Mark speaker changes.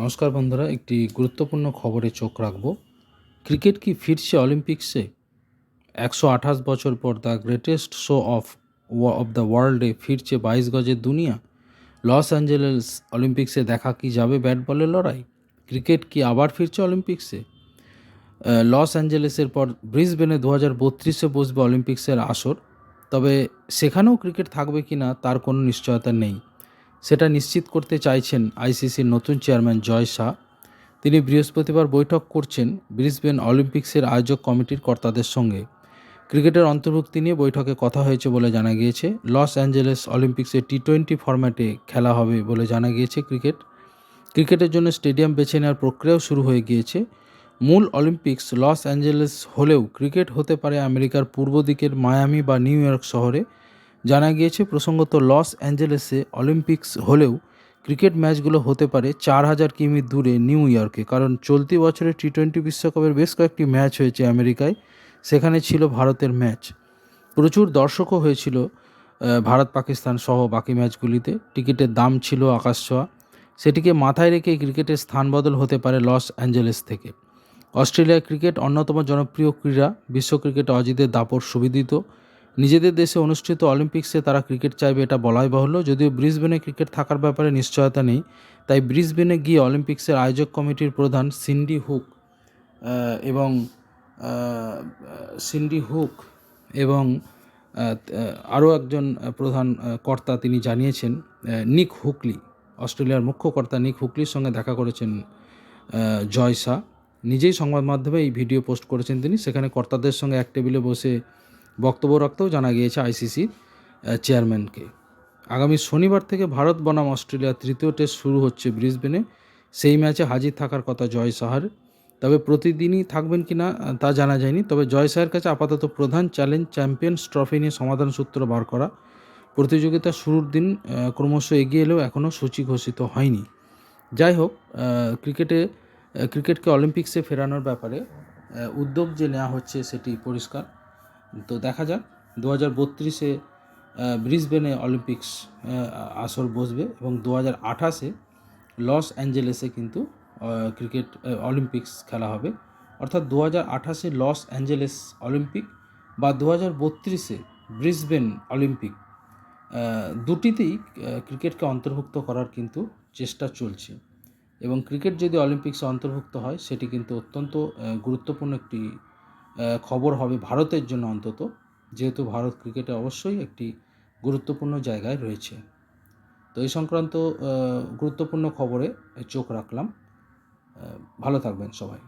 Speaker 1: নমস্কার বন্ধুরা, একটি গুরুত্বপূর্ণ খবরে চোখ রাখব। ক্রিকেট কি ফিরছে অলিম্পিক্সে? একশো আঠাশ বছর পর the greatest show of of the ওয়ার্ল্ডে ফিরছে বাইশ গজের দুনিয়া। লস অ্যাঞ্জেলেস অলিম্পিক্সে দেখা কি যাবে ব্যাট বলের লড়াই? ক্রিকেট কি আবার ফিরছে অলিম্পিক্সে? লস অ্যাঞ্জেলেসের পর ব্রিসবেনে দু হাজার বত্রিশে বসবে অলিম্পিক্সের আসর। তবে সেখানেও ক্রিকেট থাকবে কি না, তার কোনো নিশ্চয়তা নেই। সেটা নিশ্চিত করতে চাইছেন আইসিসির নতুন চেয়ারম্যান জয় শাহ। তিনি বৃহস্পতিবার বৈঠক করছেন ব্রিসবেন অলিম্পিক্সের আয়োজক কমিটির কর্তাদের সঙ্গে। ক্রিকেটের অন্তর্ভুক্তি নিয়ে বৈঠকে কথা হয়েছে বলে জানা গিয়েছে। লস অ্যাঞ্জেলেস অলিম্পিক্সে টি টোয়েন্টি ফরম্যাটে খেলা হবে বলে জানা গিয়েছে ক্রিকেট। ক্রিকেটের জন্য স্টেডিয়াম বেছে নেওয়ার প্রক্রিয়াও শুরু হয়ে গিয়েছে। মূল অলিম্পিক্স লস অ্যাঞ্জেলেস হলেও ক্রিকেট হতে পারে আমেরিকার পূর্ব দিকের মায়ামি বা নিউ ইয়র্ক শহরে। জানা গিয়েছে, প্রসঙ্গত, লস অ্যাঞ্জেলেসে অলিম্পিক্স হলেও ক্রিকেট ম্যাচগুলো হতে পারে চার হাজার কিমি দূরে নিউ ইয়র্কে। কারণ চলতি বছরে টি টোয়েন্টি বিশ্বকাপের বেশ কয়েকটি ম্যাচ হয়েছে আমেরিকায়, সেখানে ছিল ভারতের ম্যাচ। প্রচুর দর্শকও হয়েছিল ভারত পাকিস্তান সহ বাকি ম্যাচগুলিতে। টিকিটের দাম ছিল আকাশ ছোঁয়া। সেটিকে মাথায় রেখে ক্রিকেটের স্থান বদল হতে পারে লস অ্যাঞ্জেলেস থেকে। অস্ট্রেলিয়ার ক্রিকেট অন্যতম জনপ্রিয় ক্রীড়া, বিশ্ব ক্রিকেটে অজিতের দাপট সুবিদিত। নিজেদের দেশে অনুষ্ঠিত অলিম্পিক্সে তারা ক্রিকেট চাইবে এটা বলাই বাহুল্য। যদিও ব্রিসবেনে ক্রিকেট থাকার ব্যাপারে নিশ্চয়তা নেই, তাই ব্রিসবেনে গিয়ে অলিম্পিক্সের আয়োজক কমিটির প্রধান সিন্ডি হুক এবং সিন্ডি হুক এবং আরও একজন প্রধান কর্তা তিনি জানিয়েছেন নিক হুকলি, অস্ট্রেলিয়ার মুখ্য কর্তা নিক হুকলির সঙ্গে দেখা করেছেন জয় নিজেই সংবাদ মাধ্যমে এই ভিডিও পোস্ট করেছেন তিনি। সেখানে কর্তাদের সঙ্গে এক টেবিলে বসে বক্তব্য রাখতেও জানা গিয়েছে আইসিসির চেয়ারম্যানকে। আগামী শনিবার থেকে ভারত বনাম অস্ট্রেলিয়ার তৃতীয় টেস্ট শুরু হচ্ছে ব্রিসবেনে। সেই ম্যাচে হাজির থাকার কথা জয় সাহার। তবে প্রতিদিনই থাকবেন কি না তা জানা যায়নি। তবে জয় শাহের কাছে আপাতত প্রধান চ্যালেঞ্জ চ্যাম্পিয়ন্স ট্রফি নিয়ে সমাধান সূত্র বার করা। প্রতিযোগিতা শুরুর দিন ক্রমশ এগিয়ে এলেও এখনও সূচি ঘোষিত হয়নি। যাই হোক ক্রিকেটে ক্রিকেটকে অলিম্পিক্সে ফেরানোর ব্যাপারে উদ্যোগ যে নেওয়া হচ্ছে সেটি পরিষ্কার। তো দেখা যাক দু হাজার বত্রিশে ব্রিসবেনে অলিম্পিক্স আসর বসবে এবং দু হাজার আঠাশে লস অ্যাঞ্জেলেসে কিন্তু ক্রিকেট অলিম্পিক্স খেলা হবে। অর্থাৎ দু হাজার আঠাশে লস অ্যাঞ্জেলেস অলিম্পিক বা দু হাজার বত্রিশে ব্রিসবেন অলিম্পিক দুটিতেই ক্রিকেটকে অন্তর্ভুক্ত করার কিন্তু চেষ্টা চলছে। এবং ক্রিকেট যদি অলিম্পিক্সে অন্তর্ভুক্ত হয়, সেটি কিন্তু অত্যন্ত গুরুত্বপূর্ণ একটি খবর হবে ভারতের জন্য অন্তত, যেহেতু ভারত ক্রিকেটে অবশ্যই একটি গুরুত্বপূর্ণ জায়গায় রয়েছে। তো এই সংক্রান্ত গুরুত্বপূর্ণ খবরে চোখ রাখলাম। ভালো থাকবেন সবাই।